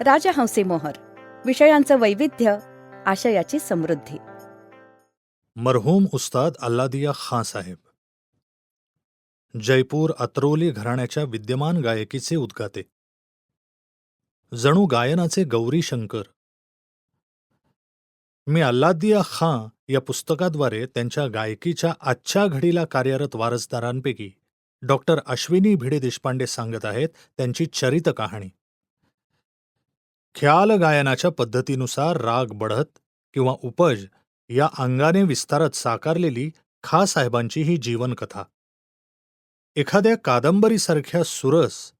राजहंसी मोहर विषयांचं वैविध्य आशयाची समृद्धी. मरहूम उस्ताद अल्लादिया खां साहेब. जयपूर अत्रोली घराण्याच्या विद्यमान गायकीचे उद्गाते जणू गायनाचे गौरी शंकर. मी अल्लादिया खां या पुस्तकाद्वारे त्यांच्या गायकीच्या आजच्या घडीला कार्यरत वारसदारांपैकी डॉक्टर अश्विनी भिडे देशपांडे सांगत आहेत त्यांची चरित कहाणी ख्याल गायनाच्या पद्धतीनुसार राग बढत किंवा उपज या अंगाने विस्तारत साकारलेली खा साहेबांची ही जीवनकथा. एखाद्या कादंबरीसारख्या सुरस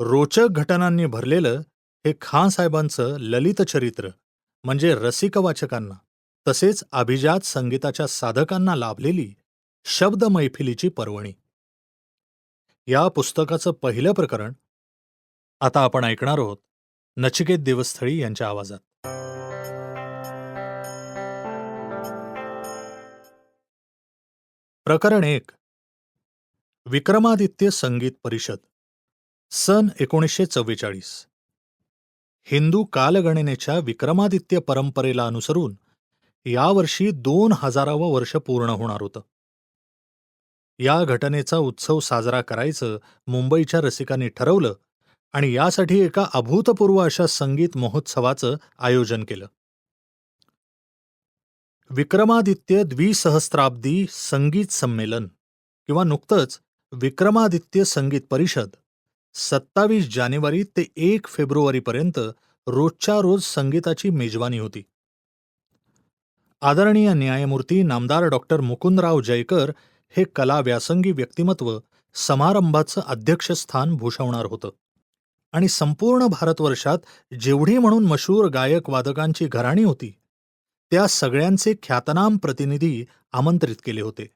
रोचक घटनांनी भरलेलं हे खां साहेबांचं ललित चरित्र म्हणजे रसिक वाचकांना तसेच अभिजात संगीताच्या साधकांना लाभलेली शब्द मैफिलीची पर्वणी. या पुस्तकाचं पहिलं प्रकरण आता आपण ऐकणार आहोत. नचिकेत देवस्थळी यांच्या आवाजात. प्रकरण एक. विक्रमादित्य संगीत परिषद. सन एकोणीसशे चव्वेचाळीस. हिंदू कालगणनेच्या विक्रमादित्य परंपरेला अनुसरून यावर्षी दोन हजारावं वर्ष पूर्ण होणार होतं. या घटनेचा उत्सव साजरा करायचं मुंबईच्या रसिकांनी ठरवलं आणि यासाठी एका अभूतपूर्व अशा संगीत महोत्सवाचं आयोजन केलं. विक्रमादित्य द्विसहस्राब्दी संगीत संमेलन किंवा नुकतंच विक्रमादित्य संगीत परिषद सत्तावीस जानेवारी ते एक फेब्रुवारीपर्यंत रोजच्या रोज संगीताची मेजवानी होती. आदरणीय न्यायमूर्ती नामदार डॉक्टर मुकुंदराव जयकर हे कला व्यासंगी व्यक्तिमत्व समारंभाचं अध्यक्षस्थान भूषवणार होतं. आणि संपूर्ण भारतवर्षात जेवढी म्हणून मशहूर गायक वादकांची घराणी होती त्या सगळ्यांचे ख्यातनाम प्रतिनिधी आमंत्रित केले होते.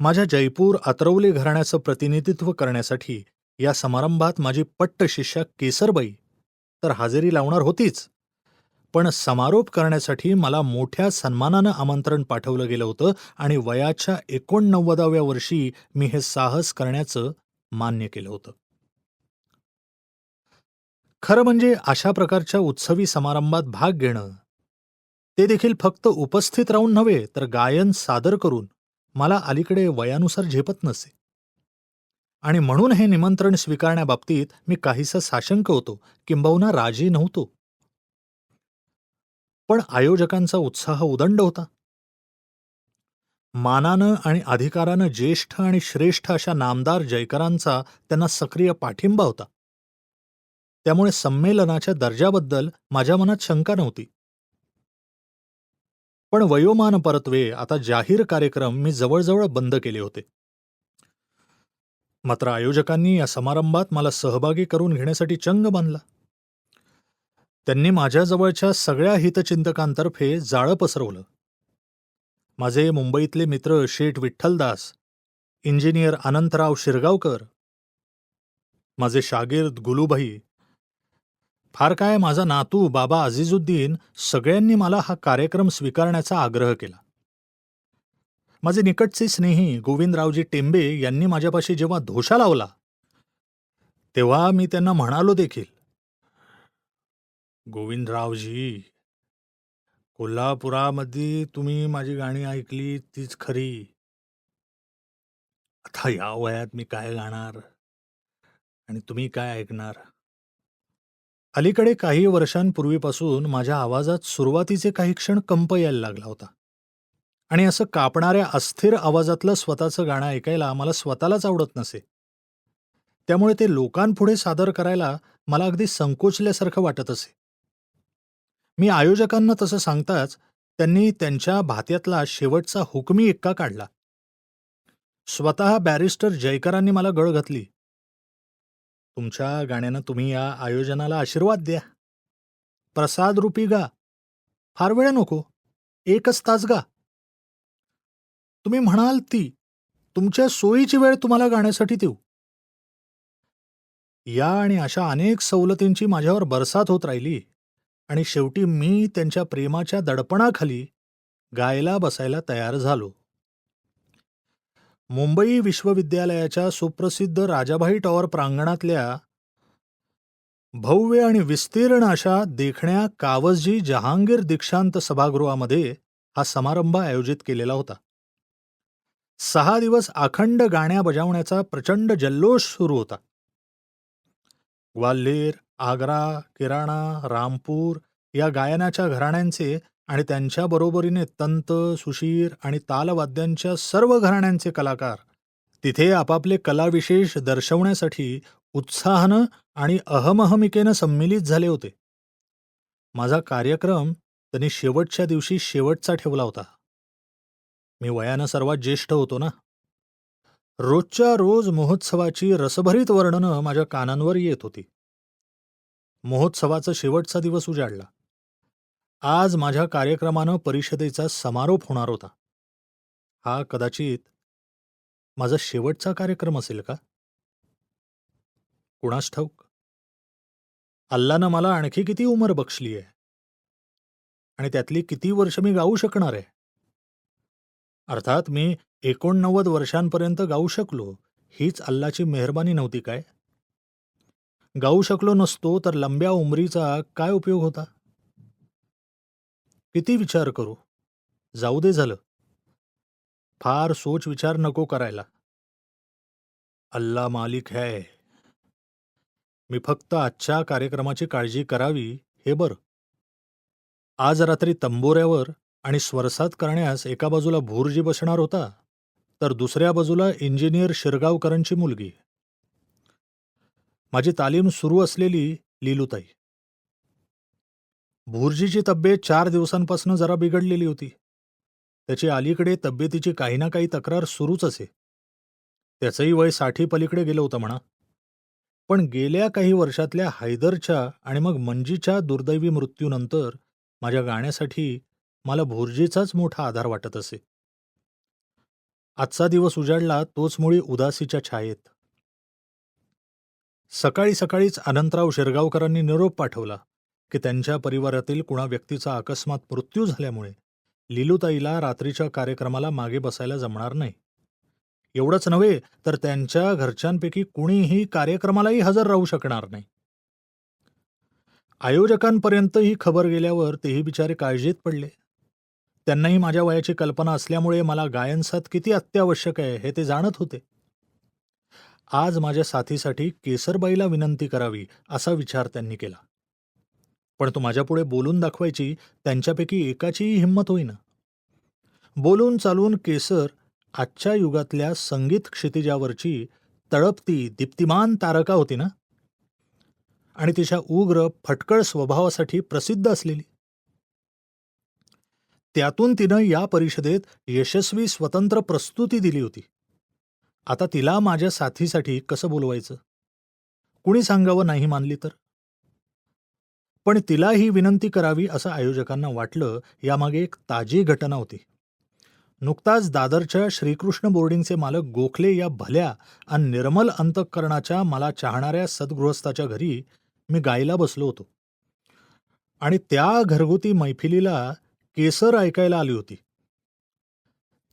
माझ्या जयपूर अत्रवले घराण्याचं प्रतिनिधित्व करण्यासाठी या समारंभात माझी पट्ट शिष्या केसरबाई तर हजेरी लावणार होतीच पण समारोप करण्यासाठी मला मोठ्या सन्मानानं आमंत्रण पाठवलं गेलं होतं आणि वयाच्या एकोणनव्वदाव्या वर्षी मी हे साहस करण्याचं मान्य केलं होतं. खरं म्हणजे अशा प्रकारच्या उत्सवी समारंभात भाग घेणं. ते देखील फक्त उपस्थित राहून नव्हे तर गायन सादर करून मला अलीकडे वयानुसार झेपत नसे. आणि म्हणून हे निमंत्रण स्वीकारण्याबाबतीत मी काहीसा साशंक होतो किंबहुना राजी नव्हतो. पण आयोजकांचा उत्साह उदंड होता. मानानं आणि अधिकारानं ज्येष्ठ आणि श्रेष्ठ अशा नामदार जयकरांचा त्यांना सक्रिय पाठिंबा होता. त्यामुळे संमेलनाच्या दर्जाबद्दल माझ्या मनात शंका नव्हती. पण वयोमान परत्वे आता जाहीर कार्यक्रम मी जवळजवळ बंद केले होते. मात्र आयोजकांनी या समारंभात मला सहभागी करून घेण्यासाठी चंग बांधला. त्यांनी माझ्याजवळच्या सगळ्या हितचिंतकांतर्फे जाळं पसरवलं. माझे मुंबईतले मित्र शेठ विठ्ठलदास इंजिनियर अनंतराव शिरगावकर माझे शागिर्द गुलूभाई फार काय माझा नातू बाबा अझिजुद्दीन सगळ्यांनी मला हा कार्यक्रम स्वीकारण्याचा आग्रह केला. माझे निकटचे स्नेही गोविंदरावजी टेंबे यांनी माझ्यापाशी जेव्हा धोशा लावला तेव्हा मी त्यांना म्हणालो देखील गोविंदरावजी कोल्हापुरामध्ये तुम्ही माझी गाणी ऐकली तीच खरी. आता या वयात मी काय गाणार आणि तुम्ही काय ऐकणार? अलीकडे काही वर्षांपूर्वीपासून माझ्या आवाजात सुरुवातीचे काही क्षण कंप यायला लागला होता. आणि असं कापणाऱ्या अस्थिर आवाजातलं स्वतःचं गाणं ऐकायला मला स्वतःलाच आवडत नसे. त्यामुळे ते लोकांपुढे सादर करायला मला अगदी संकोचल्यासारखं वाटत असे. मी आयोजकांना तसं सांगताच त्यांनी त्यांच्या भात्यातला शेवटचा हुकमी एक्का काढला. स्वतः बॅरिस्टर जयकरांनी मला गळ घातली. तुमच्या गाण्यानं तुम्ही या आयोजनाला आशीर्वाद द्या. प्रसाद रूपी गा. फार वेळ नको. एकच तास गा. तुम्ही म्हणाल ती तुमच्या सोयीची वेळ तुम्हाला गाण्यासाठी देऊ. या आणि अशा अनेक सवलतींची माझ्यावर बरसात होत राहिली आणि शेवटी मी त्यांच्या प्रेमाच्या दडपणाखाली गायला बसायला तयार झालो. मुंबई विश्वविद्यालयाच्या सुप्रसिद्ध राजाभाई टॉवर प्रांगणातल्या भव्य आणि विस्तीर्ण अशा देखण्या कावसजी जहांगीर दीक्षांत सभागृहामध्ये हा समारंभ आयोजित केलेला होता. सहा दिवस अखंड गाण्या बजावण्याचा प्रचंड जल्लोष सुरू होता. ग्वाल्हेर आग्रा किराणा रामपूर या गायनाच्या घराण्यांचे आणि त्यांच्या बरोबरीने तंत सुशीर आणि तालवाद्यांच्या सर्व घराण्यांचे कलाकार तिथे आपापले कलाविशेष दर्शवण्यासाठी उत्साहानं आणि अहमहमिकेनं संमिलित झाले होते. माझा कार्यक्रम त्यांनी शेवटच्या दिवशी शेवटचा ठेवला होता. मी वयानं सर्वात ज्येष्ठ होतो ना? रोजच्या रोज महोत्सवाची रसभरीत वर्णनं माझ्या कानांवर येत होती. महोत्सवाचा शेवटचा दिवस उजाडला. आज माझ्या कार्यक्रमानं परिषदेचा समारोप होणार होता. हा कदाचित माझा शेवटचा कार्यक्रम असेल का? कुणास ठाऊक? अल्लानं मला आणखी किती उमर बक्षली आहे? आणि त्यातली किती वर्ष मी गाऊ शकणार आहे? अर्थात मी एकोणनव्वद वर्षांपर्यंत गाऊ शकलो हीच अल्लाची मेहरबानी नव्हती काय? गाऊ शकलो नसतो तर लंब्या उमरीचा काय उपयोग होता? किती विचार करू? जाऊ दे झालं. फार सोच विचार नको करायला. अल्ला मालिक है. मी फक्त आजच्या कार्यक्रमाची काळजी करावी हे बरं. आज रात्री तंबोऱ्यावर आणि स्वरसात करण्यास एका बाजूला भूरजी बसणार होता तर दुसऱ्या बाजूला इंजिनियर शिरगावकरांची मुलगी. माझी तालीम सुरू असलेली लिलुताई. भुर्जीची तब्येत चार दिवसांपासून जरा बिघडलेली होती. त्याची अलीकडे तब्येतीची काही ना काही तक्रार सुरूच असे. त्याचंही वयसाठी पलीकडे गेलं होतं म्हणा. पण गेल्या काही वर्षातल्या हैदरच्या आणि मग मंजीच्या दुर्दैवी मृत्यूनंतर माझ्या गाण्यासाठी मला भुर्जीचाच मोठा आधार वाटत असे. आजचा दिवस उजाडला तोच मुळी उदासीच्या छायेत. सकाळी सकाळीच अनंतराव शिरगावकरांनी निरोप पाठवला. की त्यांच्या परिवारातील कुणा व्यक्तीचा अकस्मात मृत्यू झाल्यामुळे लिलुताईला रात्रीच्या कार्यक्रमाला मागे बसायला जमणार नाही. एवढंच नव्हे तर त्यांच्या घरच्यांपैकी कुणीही कार्यक्रमालाही हजर राहू शकणार नाही. आयोजकांपर्यंत ही खबर गेल्यावर तेही बिचारे काळजीत पडले. त्यांनाही माझ्या वयाची कल्पना असल्यामुळे मला गायनसात किती अत्यावश्यक आहे हे ते जाणत होते. आज माझ्या साथीसाठी केसरबाईला विनंती करावी असा विचार त्यांनी केला. पण तो माझ्यापुढे बोलून दाखवायची त्यांच्यापैकी एकाचीही हिंमत होईना. बोलून चालून केसर आजच्या युगातल्या संगीत क्षितिजावरची तळपती दीप्तिमान तारका होती ना? आणि तिच्या उग्र फटकळ स्वभावासाठी प्रसिद्ध असलेली. त्यातून तिनं या परिषदेत यशस्वी स्वतंत्र प्रस्तुती दिली होती. आता तिला माझ्या साथीसाठी कसं बोलवायचं? कुणी सांगावं नाही मानली तर? पण तिला ही विनंती करावी असं आयोजकांना वाटलं यामागे एक ताजी घटना होती. नुकताच दादरच्या श्रीकृष्ण बोर्डिंगचे मालक गोखले या भल्या आणि निर्मल अंतःकरणाच्या मला चाहणाऱ्या सद्गृहस्थाच्या घरी मी गायला बसलो होतो. आणि त्या घरगुती मैफिलीला केसर ऐकायला आली होती.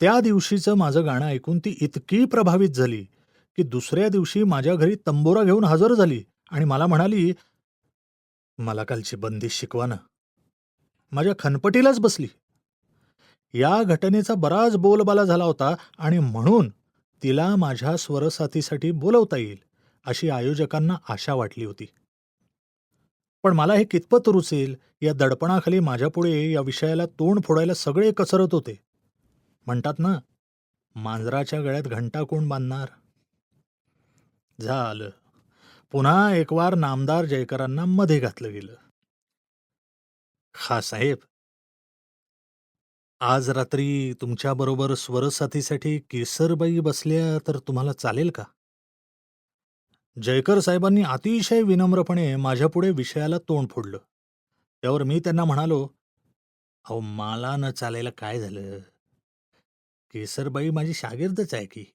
त्या दिवशीचं माझं गाणं ऐकून ती इतकी प्रभावित झाली की दुसऱ्या दिवशी माझ्या घरी तंबोरा घेऊन हजर झाली आणि मला म्हणाली मला कालची बंदी शिकवा ना. माझ्या खनपटीलाच बसली. या घटनेचा बराच बोलबाला झाला होता आणि म्हणून तिला माझ्या स्वरसाथीसाठी बोलवता येईल अशी आयोजकांना आशा वाटली होती. पण मला हे कितपत रुचेल या दडपणाखाली माझ्यापुढे या विषयाला तोंड फोडायला सगळे कसरत होते. म्हणतात ना मांजराच्या गळ्यात घंटा कोण बांधणार. झालं. पुन्हा एक वार नामदार जयकरांना मध्ये घातलं गेलं. खा साहेब. आज रात्री तुमच्याबरोबर स्वरसाथीसाठी केसरबाई बसल्या तर तुम्हाला चालेल का? जयकर साहेबांनी अतिशय विनम्रपणे माझ्यापुढे विषयाला तोंड फोडलं. त्यावर मी त्यांना म्हणालो अहो मला न चालायला काय झालं? केसरबाई माझी शागिर्दच आहे की.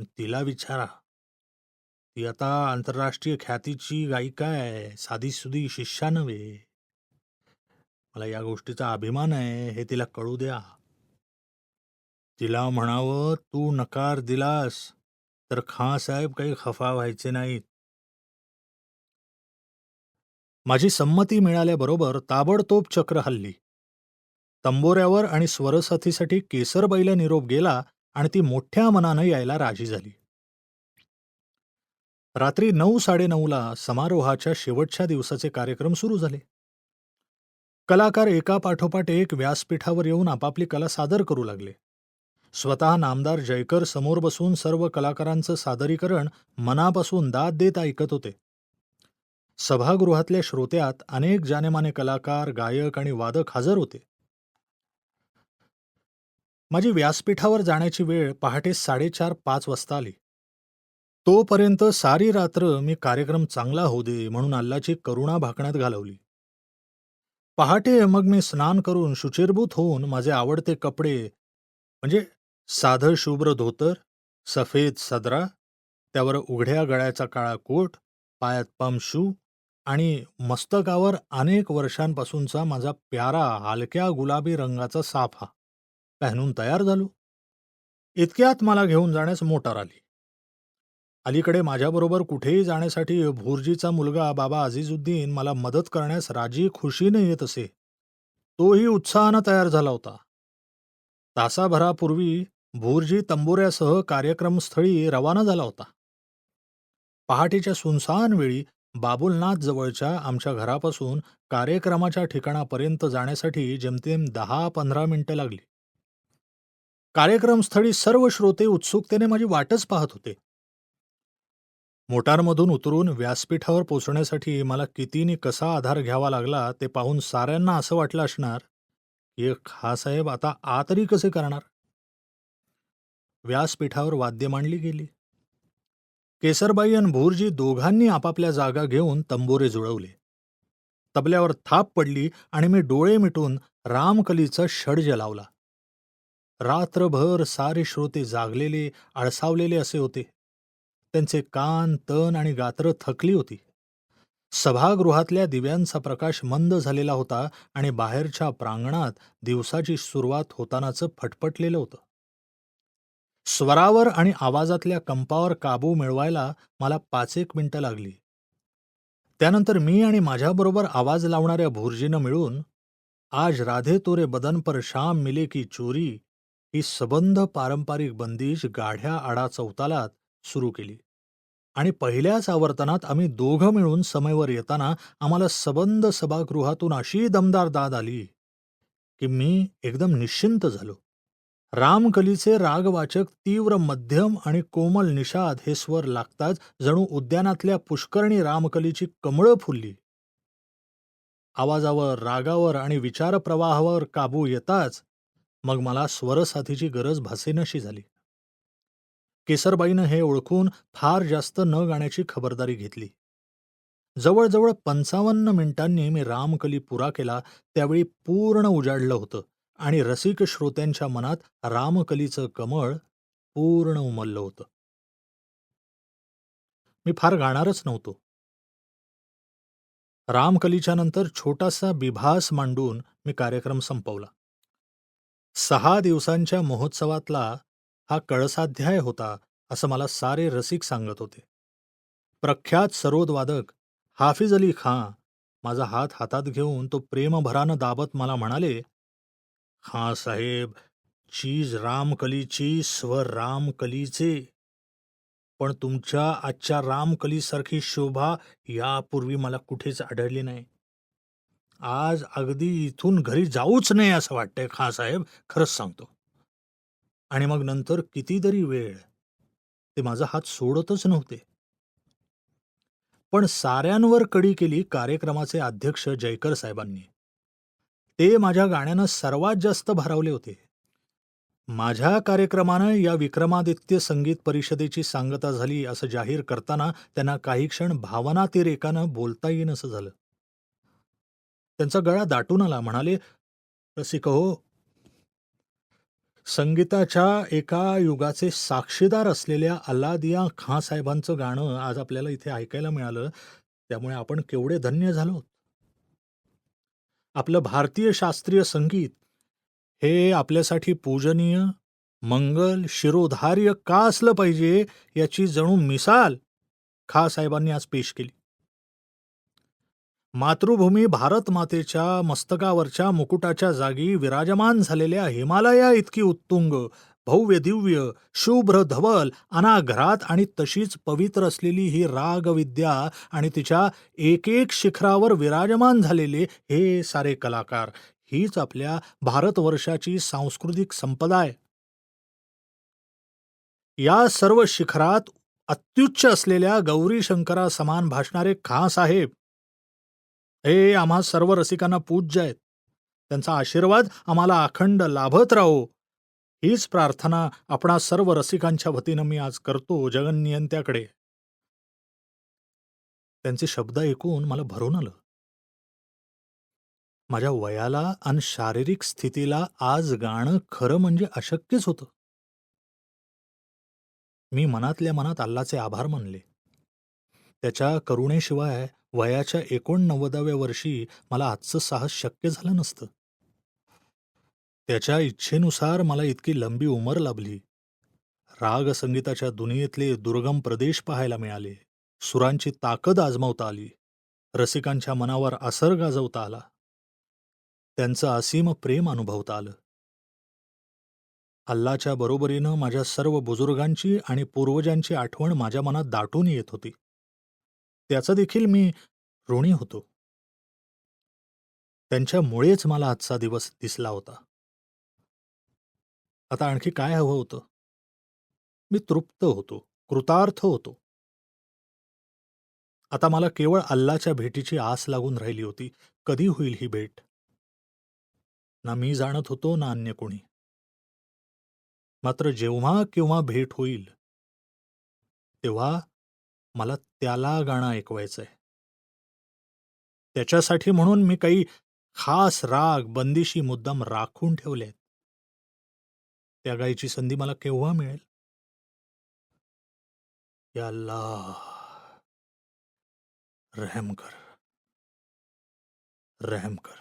तिला विचारा. ती आता आंतरराष्ट्रीय ख्यातीची गायिका आहे साधी सुधी शिष्या नव्हे मला या गोष्टीचा अभिमान आहे हे तिला कळू द्या. तिला म्हणावं तू नकार दिलास तर खां साहेब काही खफा व्हायचे नाहीत. माझी संमती मिळाल्याबरोबर ताबडतोब चक्र हल्ली. तंबोऱ्यावर आणि स्वरसाथीसाठी केसरबाईला निरोप गेला आणि ती मोठ्या मनानं यायला राजी झाली. रात्री नऊ साडेनऊला समारोहाच्या शेवटच्या दिवसाचे कार्यक्रम सुरू झाले. कलाकार एका पाठोपाठ एक व्यासपीठावर येऊन आपापली कला सादर करू लागले. स्वतः नामदार जयकर समोर बसून सर्व कलाकारांचं सादरीकरण मनापासून दाद देत ऐकत होते. सभागृहातल्या श्रोत्यात अनेक जानेमाने कलाकार गायक आणि वादक हजर होते. माझी व्यासपीठावर जाण्याची वेळ पहाटे साडेचार पाच वाजता आली. तोपर्यंत सारी रात्र मी कार्यक्रम चांगला होऊ दे म्हणून अल्लाची करुणा भाकण्यात घालवली. पहाटे मग मी स्नान करून शुचिरभूत होऊन माझे आवडते कपडे म्हणजे साधं शुभ्र धोतर सफेद सदरा त्यावर उघड्या गळ्याचा काळा कोट पायात पम शू आणि मस्तकावर अनेक वर्षांपासूनचा माझा प्यारा हलक्या गुलाबी रंगाचा साफा. पहनून तयार झालो. इतक्यात मला घेऊन जाण्यास मोटार आली. अलीकडे माझ्याबरोबर कुठेही जाण्यासाठी भोरजीचा मुलगा बाबा अझीजुद्दीन मला मदत करण्यास राजी खुशीने येत असे. तोही उत्साहानं तयार झाला होता. तासाभरापूर्वी भोरजी तंबोऱ्यासह कार्यक्रमस्थळी रवाना झाला होता. पहाटेच्या सुनसान वेळी बाबुलनाथ जवळच्या आमच्या घरापासून कार्यक्रमाच्या ठिकाणापर्यंत जाण्यासाठी जेमतेम दहा पंधरा मिनिटं लागली. कार्यक्रमस्थळी सर्व श्रोते उत्सुकतेने माझी वाटच पाहत होते. मोटारमधून उतरून व्यासपीठावर पोचण्यासाठी मला कितीने कसा आधार घ्यावा लागला ते पाहून साऱ्यांना असं वाटलं असणार की खासाहेब आता आ तरी कसे करणार? व्यासपीठावर वाद्य मांडली गेली. केसरबाई आणि भूरजी दोघांनी आपापल्या जागा घेऊन तंबोरे जुळवले. तबल्यावर थाप पडली आणि मी डोळे मिटून रामकलीचा षडज लावला रात्रभर सारे श्रोते जागलेले आळसावलेले असे होते. त्यांचे कान तन आणि गात्र थकली होती. सभागृहातल्या दिव्यांचा प्रकाश मंद झालेला होता आणि बाहेरच्या प्रांगणात दिवसाची सुरुवात होतानाचं फटफटलेलं होतं. स्वरावर आणि आवाजातल्या कंपावर काबू मिळवायला मला पाच एक मिनिटं लागली. त्यानंतर मी आणि माझ्याबरोबर आवाज लावणाऱ्या भुर्जीनं मिळून आज राधे तोरे बदन पर शाम मिले की चोरी ही सबंध पारंपरिक बंदिश गाढ्या आडा चौतालात सुरू केली. आणि पहिल्याच आवर्तनात आम्ही दोघं मिळून समयवर येताना आम्हाला सबंध सभागृहातून अशी दमदार दाद आली की मी एकदम निश्चिंत झालो. रामकलीचे रागवाचक तीव्र मध्यम आणि कोमल निषाद हे स्वर लागताच जणू उद्यानातल्या पुष्करणी रामकलीची कमळं फुलली. आवाजावर रागावर आणि विचारप्रवाहावर काबू येताच मग मला स्वरसाथीची गरज भासेनशी झाली. केसरबाईनं हे ओळखून फार जास्त न गाण्याची खबरदारी घेतली. जवळजवळ पंचावन्न मिनिटांनी मी रामकली पुरा केला त्यावेळी पूर्ण उजाडलं होतं आणि रसिक श्रोत्यांच्या मनात रामकलीचं कमळ पूर्ण उमललं होतं. मी फार गाणारच नव्हतो. रामकलीच्या नंतर छोटासा बिभास मांडून मी कार्यक्रम संपवला. सहा दिवसांच्या महोत्सवातला हा कळसाध्याय होता असं मला सारे रसिक सांगत होते. प्रख्यात सरोदवादक हाफिज अली खां माझा हात हातात घेऊन तो प्रेमभरानं दाबत मला म्हणाले खां साहेब चीज रामकलीची स्वर रामकलीचे. पण तुमच्या आजच्या रामकलीसारखी शोभा यापूर्वी मला कुठेच आढळली नाही. आज अगदी इथून घरी जाऊच नाही असं वाटतंय खां साहेब खरंच सांगतो. आणि मग नंतर कितीतरी वेळ ते माझा हात सोडतच नव्हते. पण साऱ्यांवर कडी केली कार्यक्रमाचे अध्यक्ष जयकर साहेबांनी. ते माझ्या गाण्यानं सर्वात जास्त भारावले होते. माझ्या कार्यक्रमानं या विक्रमादित्य संगीत परिषदेची सांगता झाली असं जाहीर करताना त्यांना काही क्षण भावनातिरेकानं बोलता येईन असं झालं. त्यांचा गळा दाटून आला म्हणाले रसिक हो संगीताच्या एका युगाचे साक्षीदार असलेल्या अल्लादिया खां साहेबांचं गाणं आज आपल्याला इथे ऐकायला मिळालं. त्यामुळे आपण केवढे धन्य झालो आपलं भारतीय शास्त्रीय संगीत हे आपल्यासाठी पूजनीय मंगल शिरोधार्य का असलं पाहिजे याची जणू मिसाल खा साहेबांनी आज पेश केली. मातृभूमी भारत मातेच्या मस्तकावरच्या मुकुटाच्या जागी विराजमान झालेल्या हिमालया इतकी उत्तुंग भव्य दिव्य शुभ्र धवल अनाघरात आणि तशीच पवित्र असलेली ही रागविद्या आणि तिच्या एक एक शिखरावर विराजमान झालेले हे सारे कलाकार हीच आपल्या भारतवर्षाची सांस्कृतिक संपदा आहे. या सर्व शिखरात अत्युच्च असलेल्या गौरी शंकरा समान भासणारे खास साहेब हे आम्हा सर्व रसिकांना पूज्य आहेत त्यांचा आशीर्वाद आम्हाला अखंड लाभत राहो. हीच प्रार्थना आपणा सर्व रसिकांच्या वतीनं मी आज करतो जगन्नियंत्याकडे. त्यांचे शब्द ऐकून मला भरून आलं. माझ्या वयाला आणि शारीरिक स्थितीला आज गाणं खरं म्हणजे अशक्यच होतं. मी मनातल्या मनात अल्लाचे आभार मानले. त्याच्या करुणेशिवाय वयाच्या एकोणनव्वदाव्या वर्षी मला आजचं साहस शक्य झालं नसतं. त्याच्या इच्छेनुसार मला इतकी लंबी उमर लाभली. राग संगीताच्या दुनियेतले दुर्गम प्रदेश पाहायला मिळाले. सुरांची ताकद आजमावता आली. रसिकांच्या मनावर असर गाजवता आला. त्यांचं असीम प्रेम अनुभवता आलं. अल्लाच्या बरोबरीनं माझ्या सर्व बुजुर्गांची आणि पूर्वजांची आठवण माझ्या मनात दाटून येत होती. त्याचा देखील मी ऋणी होतो. त्यांच्यामुळेच मला आजचा दिवस दिसला होता. आता आणखी काय हवं होतं? मी तृप्त होतो कृतार्थ होतो. आता मला केवळ अल्लाच्या भेटीची आस लागून राहिली होती. कधी होईल ही भेट? ना मी जाणत होतो ना अन्य कोणी. मात्र जेव्हा केव्हा भेट होईल तेव्हा मला त्याला गाणं ऐकवायचंय. त्याच्यासाठी म्हणून मी काही खास राग बंदिशी मुद्दाम राखून ठेवले त्या गायची संधी मला केव्हा मिळेल? याला रहम कर. रहम कर.